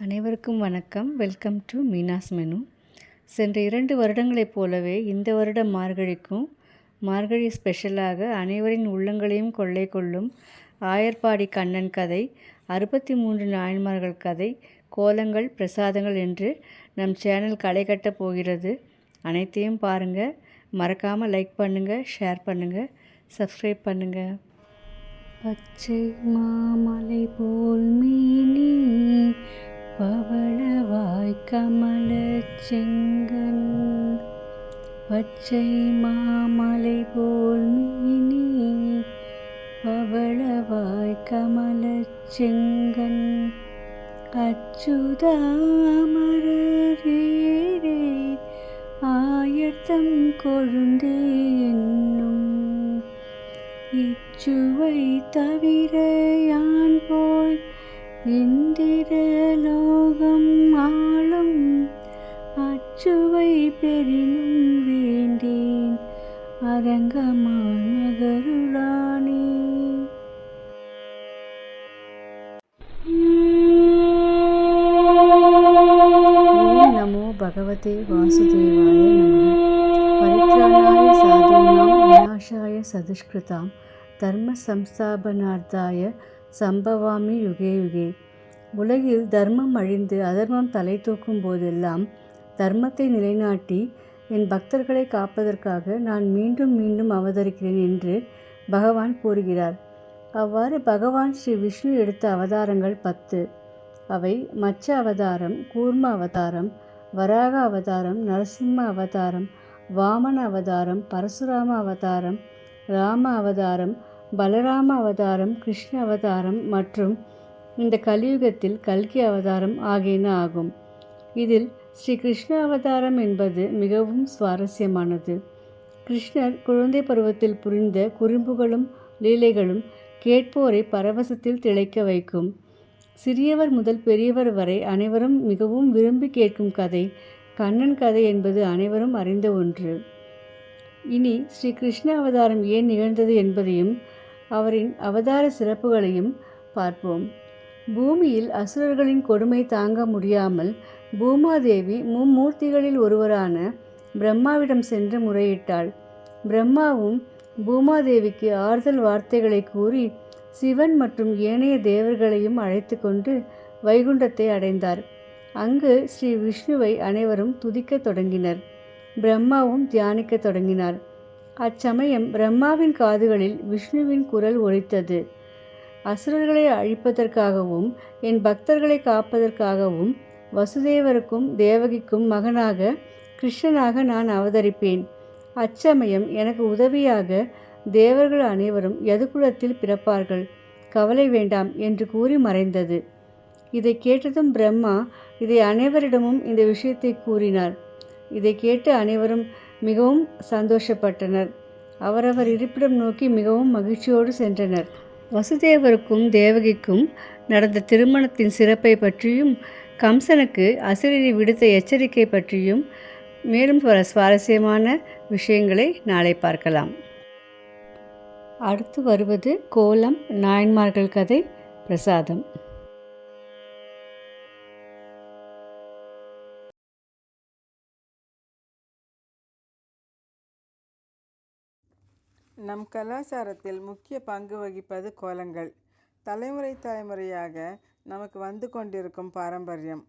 அனைவருக்கும் வணக்கம். Welcome to Meena's menu சென்ற இரண்டு வருடங்களைப் போலவே இந்த வருட மார்கழிக்கும். மார்கழி ஸ்பெஷலாக அனைவரின் உள்ளங்களையும் கொள்ளை கொள்ளும் ஆயர்பாடி கண்ணன் கதை அறுபத்தி மூன்று நாயன்மார்கள் கதை கோலங்கள் பிரசாதங்கள் என்று நம் சேனல் களை கட்டப் போகிறது. அனைத்தையும் பாருங்கள் மறக்காமல் லைக் பண்ணுங்கள் ஷேர் பண்ணுங்கள் சப்ஸ்கிரைப் பண்ணுங்கள் பச்சை மாமலை போல் மீனி பவளவாய் செங்கன் பச்சை மாமலை போல் மீனி பவளவாய் கமலச் செங்கன் அச்சுதாமரரே ஆயத்தம் கொழுந்தே என்னும் இச்சுவை தவிர யான் போய் இந்திரலோகம் அச்சுவை பெரினும் வேண்டேன். அரங்கமானகருளானே நமோ பகவதே வாசுதேவாய பரித்ராணாய சாதூனாம் விநாசாய சதுஷ்கிருதாம். தர்ம சம்ஸ்தாபனார்த்தாய சம்பவாமி யுகே யுகே உலகில் தர்மம் அழிந்து அதர்மம் தலை தூக்கும் போதெல்லாம் தர்மத்தை நிலைநாட்டி என் பக்தர்களை காப்பதற்காக நான் மீண்டும் மீண்டும் அவதரிக்கிறேன் என்று பகவான் கூறுகிறார். அவ்வாறு பகவான் ஸ்ரீ விஷ்ணு எடுத்த அவதாரங்கள் பத்து. அவை மச்ச அவதாரம் கூர்ம அவதாரம் வராக அவதாரம் நரசிம்ம அவதாரம் வாமன அவதாரம் பரசுராம அவதாரம் ராம அவதாரம் பலராம அவதாரம் கிருஷ்ண அவதாரம் மற்றும் இந்த கலியுகத்தில் கல்கி அவதாரம் ஆகியன ஆகும். இதில் ஸ்ரீ கிருஷ்ண அவதாரம் என்பது மிகவும் சுவாரஸ்யமானது. கிருஷ்ணர் குழந்தை பருவத்தில் புரிந்த குறும்புகளும் லீலைகளும் கேட்போரை பரவசத்தில் திளைக்க வைக்கும். சிறியவர் முதல் பெரியவர் வரை அனைவரும் மிகவும் விரும்பி கேட்கும் கதை. கண்ணன் கதை என்பது அனைவரும் அறிந்த ஒன்று. இனி ஸ்ரீ கிருஷ்ண அவதாரம் ஏன் நிகழ்ந்தது என்பதையும் அவரின் அவதார சிறப்புகளையும் பார்ப்போம். பூமியில் அசுரர்களின் கொடுமை தாங்க முடியாமல் பூமாதேவி மும்மூர்த்திகளில் ஒருவரான பிரம்மாவிடம் சென்று முறையிட்டாள். பிரம்மாவும் பூமாதேவிக்கு ஆறுதல் வார்த்தைகளை கூறி சிவன் மற்றும் ஏனைய தேவர்களையும் அழைத்து கொண்டு வைகுண்டத்தை அடைந்தார். அங்கு ஸ்ரீ விஷ்ணுவை அனைவரும் துதிக்கத் தொடங்கினர். பிரம்மாவும் தியானிக்கத் தொடங்கினார். அச்சமயம் பிரம்மாவின் காதுகளில் விஷ்ணுவின் குரல் ஒலித்தது. அசுரர்களை அழிப்பதற்காகவும் என் பக்தர்களை காப்பதற்காகவும் வசுதேவருக்கும் தேவகிக்கும் மகனாக கிருஷ்ணனாக நான் அவதரிப்பேன். அச்சமயம் எனக்கு உதவியாக தேவர்கள் அனைவரும் யதுகுலத்தில் பிறப்பார்கள். கவலை வேண்டாம் என்று கூறி மறைந்தது. இதை கேட்டதும் பிரம்மா இதை அனைவரிடமும் இந்த விஷயத்தை கூறினார். இதை கேட்டு அனைவரும் மிகவும் சந்தோஷப்பட்டனர். அவரவர் இருப்பிடம் நோக்கி மிகவும் மகிழ்ச்சியோடு சென்றனர். வசுதேவருக்கும் தேவகிக்கும் நடந்த திருமணத்தின் சிறப்பை பற்றியும் கம்சனுக்கு அசிரரி விடுத்த எச்சரிக்கை பற்றியும் மேலும் பல சுவாரஸ்யமான விஷயங்களை நாளை பார்க்கலாம். அடுத்து வருவது கோலம் நாயன்மார்கள் கதை பிரசாதம். நம் கலாச்சாரத்தில் முக்கிய பங்கு வகிப்பது கோலங்கள். தலைமுறை தலைமுறையாக நமக்கு வந்து கொண்டிருக்கும் பாரம்பரியம்.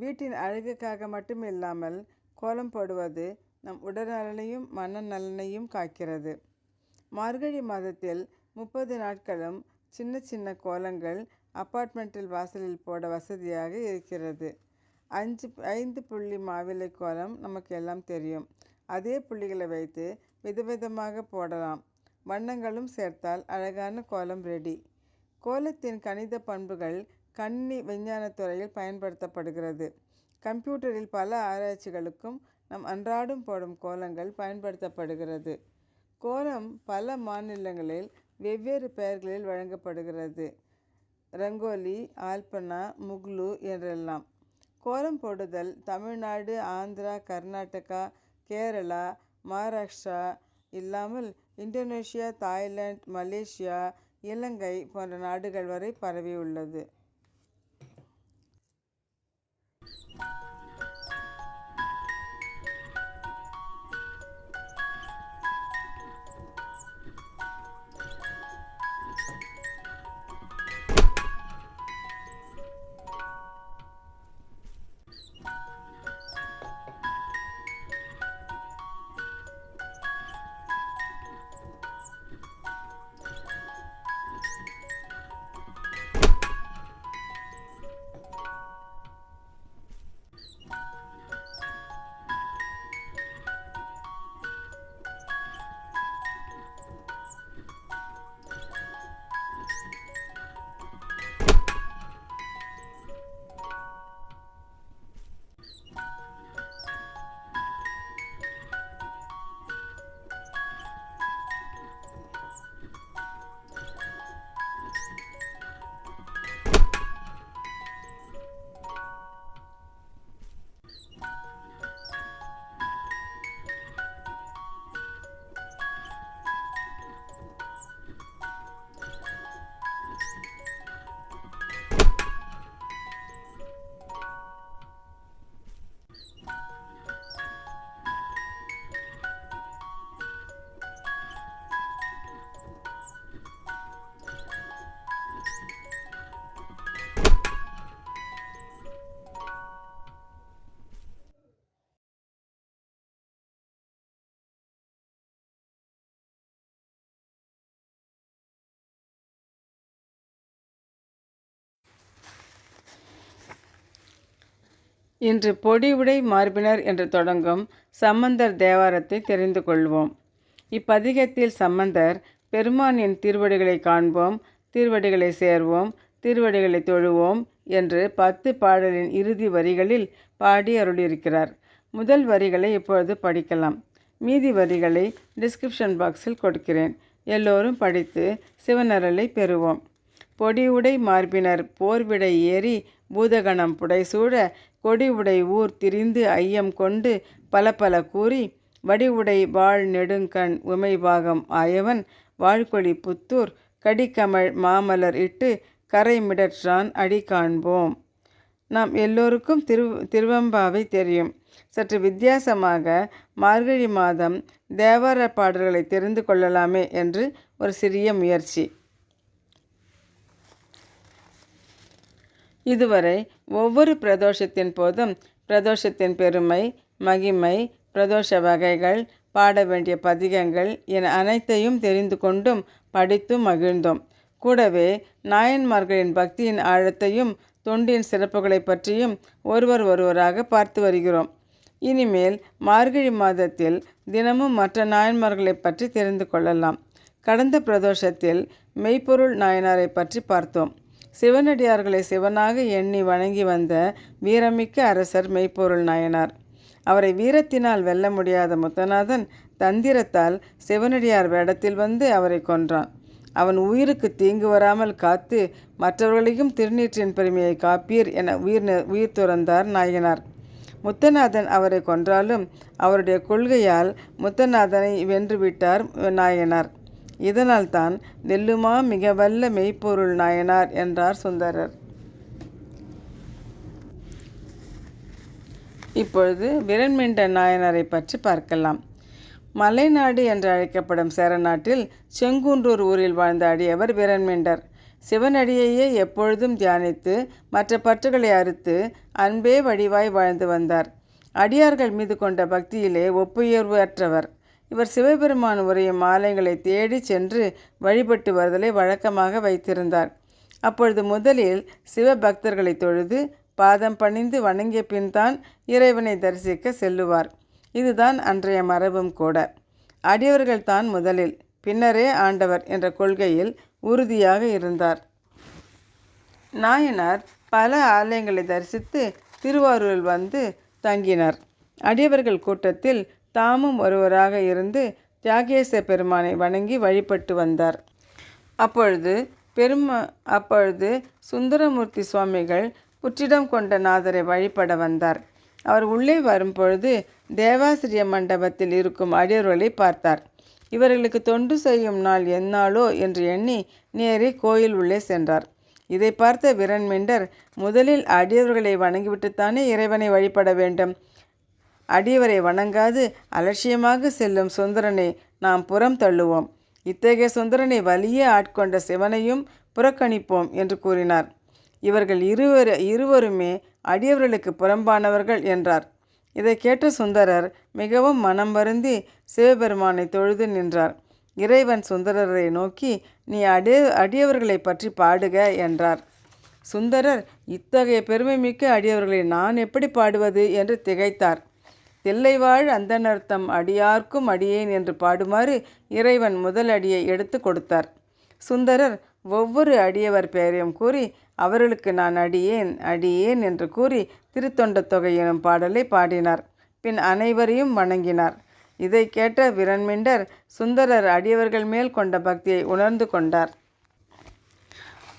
வீட்டின் அழகுக்காக மட்டும் இல்லாமல் கோலம் போடுவது நம் உடல்நலனையும் மனநலனையும் காக்கிறது. மார்கழி மாதத்தில் முப்பது நாட்களும் சின்ன சின்ன கோலங்கள் அப்பார்ட்மெண்ட்டில் வாசலில் போட வசதியாக இருக்கிறது. அஞ்சு ஐந்து புள்ளி மாவிலை கோலம் நமக்கு எல்லாம் தெரியும். அதே புள்ளிகளை வைத்து விதவிதமாக போடலாம். வண்ணங்களும் சேர்த்தால் அழகான கோலம் ரெடி கோலத்தின் கணித பண்புகள் கண்ணி விஞ்ஞானத்துறையில் பயன்படுத்தப்படுகிறது. கம்ப்யூட்டரில் பல ஆராய்ச்சிகளுக்கும் நம் அன்றாடம் போடும் கோலங்கள் பயன்படுத்தப்படுகிறது. கோலம் பல மாநிலங்களில் வெவ்வேறு பெயர்களில் வழங்கப்படுகிறது. ரங்கோலி ஆல்பனா முக்லு என்றெல்லாம். கோலம் போடுதல் தமிழ்நாடு ஆந்திரா கர்நாடகா கேரளா மகாராஷ்டிரா இல்லாமல் இந்தோனேஷியா தாய்லாந்து மலேசியா இலங்கை போன்ற நாடுகள் வரை பரவியுள்ளது. இன்று பொடி உடை மார்பினர் என்று தொடங்கும் சம்பந்தர் தேவாரத்தை தெரிந்து கொள்வோம். இப்பதிகத்தில் சம்பந்தர் பெருமானின் திருவடிகளை காண்போம் திருவடிகளை சேர்வோம் திருவடிகளை தொழுவோம் என்று பத்து பாடலின் இறுதி வரிகளில் பாடி அருளியிருக்கிறார். முதல் வரிகளை இப்பொழுது படிக்கலாம். மீதி வரிகளை டிஸ்கிரிப்ஷன் பாக்ஸில் கொடுக்கிறேன். எல்லோரும் படித்து சிவனரலை பெறுவோம். பொடி உடை மார்பினர் போர்விடை ஏறி பூதகணம் புடைசூட கொடி உடை ஊர் திரிந்து ஐயம் கொண்டு பல பல கூறி வடிவுடை வாழ் நெடுங்கண் உமைபாகம் ஆயவன் வாழ்கொடி புத்தூர் கடிக்கமழ் மாமலர் இட்டு கரைமிடற்றான் அடி காண்போம் நாம் எல்லோருக்கும் திரு திருவம்பாவை தெரியும். சற்று வித்தியாசமாக மார்கழி மாதம் தேவார பாடல்களை தெரிந்து கொள்ளலாமே என்று ஒரு சிறிய முயற்சி. இதுவரை ஒவ்வொரு பிரதோஷத்தின் போதும் பிரதோஷத்தின் பெருமை மகிமை பிரதோஷ வகைகள் பாட வேண்டிய பதிகங்கள் என அனைத்தையும் தெரிந்து கொண்டும் படித்தும் மகிழ்ந்தோம். கூடவே நாயன்மார்களின் பக்தியின் ஆழத்தையும் தொண்டின் சிறப்புகளை பற்றியும் ஒருவர் ஒருவராக பார்த்து வருகிறோம். இனிமேல் மார்கழி மாதத்தில் தினமும் மற்ற நாயன்மார்களை பற்றி தெரிந்து கொள்ளலாம். கடந்த பிரதோஷத்தில் மெய்ப்பொருள் நாயனாரை பற்றி பார்த்தோம். சிவனடியார்களை சிவனாக எண்ணி வணங்கி வந்த வீரமிக்க அரசர் மெய்ப்பொருள் நாயனார். அவரை வீரத்தினால் வெல்ல முடியாத முத்தநாதன் தந்திரத்தால் சிவனடியார் வேடத்தில் வந்து அவரை கொன்றான். அவன் உயிருக்கு தீங்கு வராமல் காத்து மற்றவர்களையும் திருநீற்றின் பெருமையை காப்பீர் என உயிர் உயிர் துறந்தார் நாயனார். முத்தநாதன் அவரை கொன்றாலும் அவருடைய கொள்கையால் முத்தநாதனை வென்றுவிட்டார் நாயனார். இதனால் தான் நெல்லுமா மிக வல்ல மெய்ப்பொருள் நாயனார் என்றார் சுந்தரர். இப்பொழுது விரண்மிண்ட நாயனாரை பற்றி பார்க்கலாம். மலைநாடு என்று அழைக்கப்படும் சேரநாட்டில் செங்குன்றூர் ஊரில் வாழ்ந்த அடியவர் விரண்மிண்டர் சிவனடியையே எப்பொழுதும் தியானித்து மற்ற பற்றுகளை அறுத்து அன்பே வடிவாய் வாழ்ந்து வந்தார். அடியார்கள் மீது கொண்ட பக்தியிலே ஒப்புயர்வு அற்றவர். இவர் சிவபெருமான் உரையும் ஆலயங்களை தேடி சென்று வழிபட்டு வருதலை வழக்கமாக வைத்திருந்தார். அப்பொழுது முதலில் சிவபக்தர்களை தொழுது பாதம் பணிந்து வணங்கிய பின் தான் இறைவனை தரிசிக்க செல்லுவார். இதுதான் அன்றைய மரபும் கூட. அடியவர்கள் தான் முதலில் பின்னரே ஆண்டவர் என்ற கொள்கையில் உறுதியாக இருந்தார். நாயனார் பல ஆலயங்களை தரிசித்து திருவாரூரில் வந்து தங்கினார். அடியவர்கள் கூட்டத்தில் தாமும் ஒருவராக இருந்து தியாகேச பெருமானை வணங்கி வழிபட்டு வந்தார். அப்பொழுது பெருமா அப்பொழுது சுந்தரமூர்த்தி சுவாமிகள் புற்றிடம் கொண்ட நாதரை வழிபட வந்தார். அவர் உள்ளே வரும்பொழுது தேவாசிரிய மண்டபத்தில் இருக்கும் அடியர்களை பார்த்தார். இவர்களுக்கு தொண்டு செய்யும் நாள் எந்நாளோ என்று எண்ணி நேரே கோயில் உள்ளே சென்றார். இதை பார்த்த விரண்மிண்டர் முதலில் அடியவர்களை வணங்கிவிட்டுத்தானே இறைவனை வழிபட வேண்டும்? அடியவரை வணங்காது அலட்சியமாக செல்லும் சுந்தரனை நாம் புறம் தள்ளுவோம். இத்தகைய சுந்தரனை வலிய ஆட்கொண்ட சிவனையும் புறக்கணிப்போம் என்று கூறினார். இவர்கள் இருவர் இருவருமே அடியவர்களுக்கு புறம்பானவர்கள் என்றார். இதை கேட்ட சுந்தரர் மிகவும் மனம் வருந்தி சிவபெருமானை தொழுது நின்றார். இறைவன் சுந்தரரை நோக்கி நீ அடிய அடியவர்களை பற்றி பாடுக என்றார். சுந்தரர் இத்தகைய பெருமை மிக்க அடியவர்களை நான் எப்படி பாடுவது? என்று திகைத்தார். தில்லைவாழ் அந்தனர்த்தம் அடியார்க்கும் அடியேன் என்று பாடுமாறு இறைவன் முதல் அடியை எடுத்து கொடுத்தார். சுந்தரர் ஒவ்வொரு அடியவர் பெயரையும் கூறி அவர்களுக்கு நான் அடியேன் அடியேன் என்று கூறி திருத்தொண்ட தொகை எனும் பாடலை பாடினார். பின் அனைவரையும் வணங்கினார். இதை கேட்ட விரண்மிண்டர் சுந்தரர் அடியவர்கள் மேல் கொண்ட பக்தியை உணர்ந்து கொண்டார்.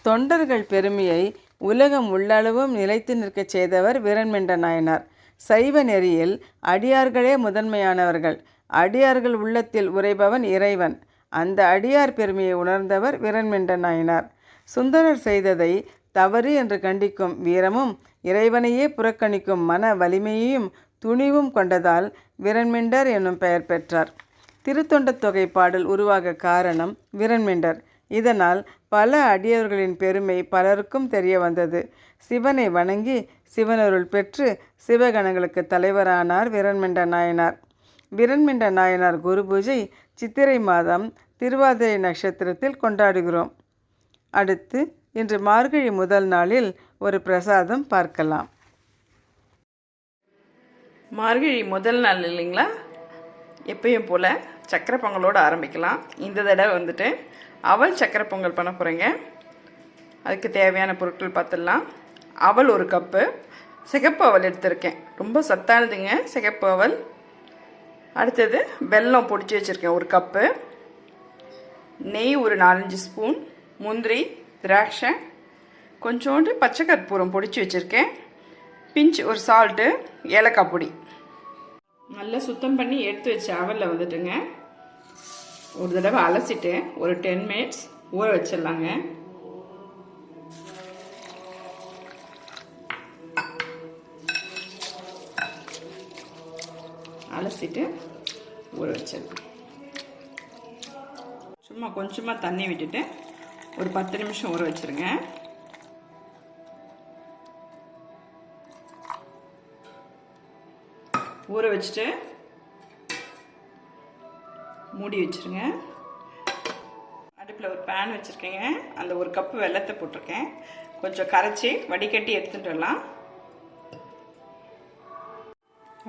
தொண்டர்கள் பெருமையை உலகம் உள்ளளவும் நிலைத்து நிற்கச் செய்தவர் விரண்மிண்ட நாயனார். சைவ நெறியில் அடியார்களே முதன்மையானவர்கள். அடியார்கள் உள்ளத்தில் உரைபவன் இறைவன். அந்த அடியார் பெருமையை உணர்ந்தவர் விரண்மிண்ட நாயனார். சுந்தரர் செய்ததை தவறு என்று கண்டிக்கும் வீரமும் இறைவனையே புறக்கணிக்கும் மன வலிமையையும் துணிவும் கொண்டதால் விரண்மிண்டர் என்னும் பெயர் பெற்றார். திருத்தொண்ட தொகை பாடல் உருவாக காரணம் விரண்மிண்டர் இதனால் பல அடியவர்களின் பெருமை பலருக்கும் தெரிய வந்தது. சிவனை வணங்கி சிவனருள் பெற்று சிவகணங்களுக்கு தலைவரானார் விரண்மிண்ட நாயனார். விரண்மிண்ட நாயனார் குரு பூஜை சித்திரை மாதம் திருவாதிரை நட்சத்திரத்தில் கொண்டாடுகிறோம். அடுத்து இன்று மார்கழி முதல் நாளில் ஒரு பிரசாதம் பார்க்கலாம். மார்கழி முதல் நாள் இல்லைங்களா? எப்பயும் போல் சக்கரை பொங்கலோடு ஆரம்பிக்கலாம். இந்த தடவை வந்துட்டு அவள் சக்கரை பொங்கல் பண்ண போகிறேங்க அதுக்கு தேவையான பொருட்கள் பார்த்துடலாம். அவல் ஒரு கப்பு. சிகப்பு அவல் எடுத்திருக்கேன். ரொம்ப சத்தானதுங்க சிகப்பு அவல். அடுத்தது வெல்லம் பொடிச்சு வச்சுருக்கேன் ஒரு கப்பு. நெய் ஒரு நாலஞ்சு ஸ்பூன். முந்திரி திராட்சை. கொஞ்சோண்டு பச்சை கற்பூரம் பொடிச்சு வச்சுருக்கேன். பிஞ்ச் ஒரு சால்ட்டு ஏலக்காய் பொடி. நல்லா சுத்தம் பண்ணி எடுத்து வச்ச அவலில் வந்துட்டுங்க. ஒரு தடவை அலசிட்டு ஒரு டென் மினிட்ஸ் ஊற வச்சிடலாங்க. அலசிட்டு ஊற வச்சிடலாம் சும்மா கொஞ்சமாக தண்ணி விட்டுட்டு ஒரு பத்து நிமிஷம் ஊற வச்சுருங்க. ஊற வச்சுட்டு மூடி வச்சுருங்க. அடுப்பில் ஒரு பேன் வச்சுருக்கேங்க. அந்த ஒரு கப்பு வெள்ளத்தை போட்டிருக்கேன். கொஞ்சம் கரைச்சி வடிகட்டி எடுத்துகிட்டு வரலாம்.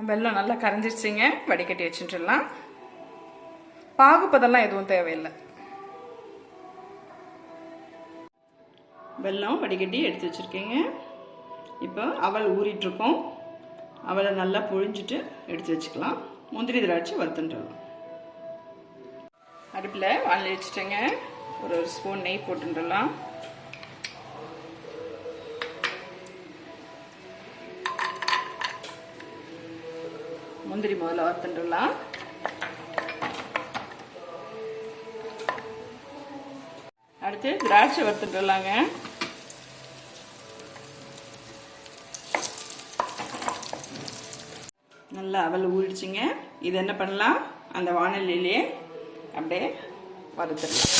வெல்லம் நல்லா கரைஞ்சிருச்சிங்க. வடிகட்டி வச்சுட்டுலாம் பாகுப்பதெல்லாம் எதுவும் தேவையில்லை. வெல்லம் வடிகட்டி எடுத்து வச்சுருக்கேங்க. இப்போ அவள் ஊறிட்டுருக்கோம். அவளை நல்லா புழிஞ்சிட்டு எடுத்து வச்சுக்கலாம். முந்திரி திராட்சை வறுத்துட்டுலாம் அடுப்பில் வாழை வச்சுட்டேங்க. ஒரு ஒரு ஸ்பூன் நெய் போட்டுடலாம் முந்திரி முதல்ல வறுத்துட்டுலாம் அடுத்து திராட்சை வறுத்துட்டுலாங்க நல்லா அவல் ஊறிடுச்சுங்க. இது என்ன பண்ணலாம்? அந்த வானொலியிலே அப்படியே வறுத்துடலாம்.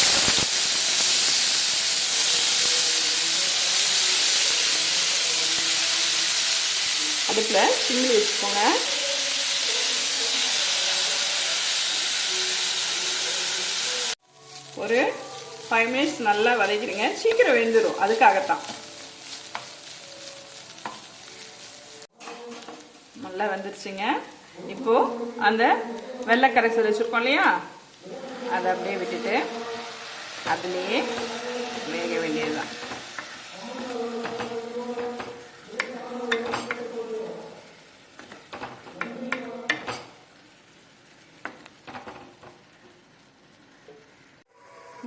அடுப்பில் சிம்மில் வச்சுக்கோங்க. ஒரு ஃபைவ் மினிட்ஸ் நல்லா வதக்கிடுங்க. சீக்கிரம் வெந்துடும் அதுக்காகத்தான். நல்லா வந்துருச்சுங்க. இப்போ அந்த வெள்ளை கரைசல் வச்சுருக்கோம் இல்லையா? அதை அப்படியே விட்டுட்டு அதுலேயே வேக வேண்டியதுதான்.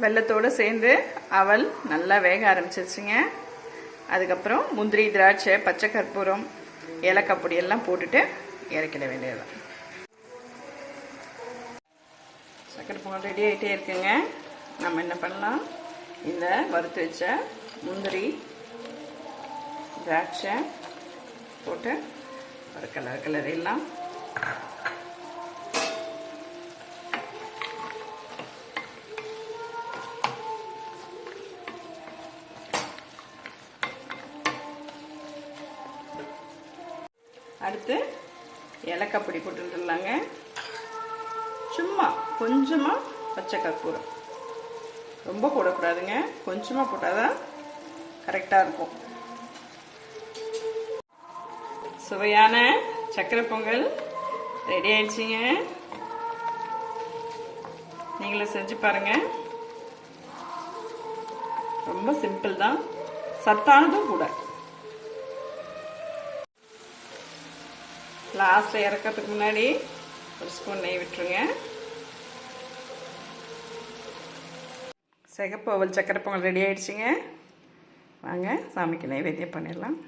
வெள்ளத்தோடு சேர்ந்து அவல் நல்லா வேக ஆரம்பிச்சிருச்சுங்க. அதுக்கப்புறம் முந்திரி திராட்சை பச்சை கற்பூரம் ஏலக்காய் பொடி எல்லாம் போட்டுட்டு இறக்கிட வேண்டியதுதான். சக்கரை பொங்கல் ரெடி ஆகிட்டே இருக்குங்க. நம்ம என்ன பண்ணலாம்? இந்த வறுத்து வச்ச முந்திரி திராட்சை போட்டு ஒரு கலர் கலரெல்லாம் அடுத்து ஏலக்காய் பொடி போட்டுடலாங்க சும்மா கொஞ்சமாக பச்சை கற்பூரம். ரொம்ப போடக்கூடாதுங்க. கொஞ்சமாக போட்டால் தான் கரெக்டாக இருக்கும். சுவையான சக்கரை பொங்கல் ரெடி ஆயிடுச்சிங்க. நீங்களும் செஞ்சு பாருங்கள் ரொம்ப சிம்பிள் தான். சத்தானதும் கூட. லாஸ்ட்டில் இறக்கிறதுக்கு முன்னாடி ஒரு ஸ்பூன் நெய் விட்டுருங்க. சிகப்பு அவள் சக்கரை பொங்கல் ரெடி ஆயிடுச்சுங்க. வாங்க சாமிக்கு நெய்வேத்தியம் பண்ணிடலாம்.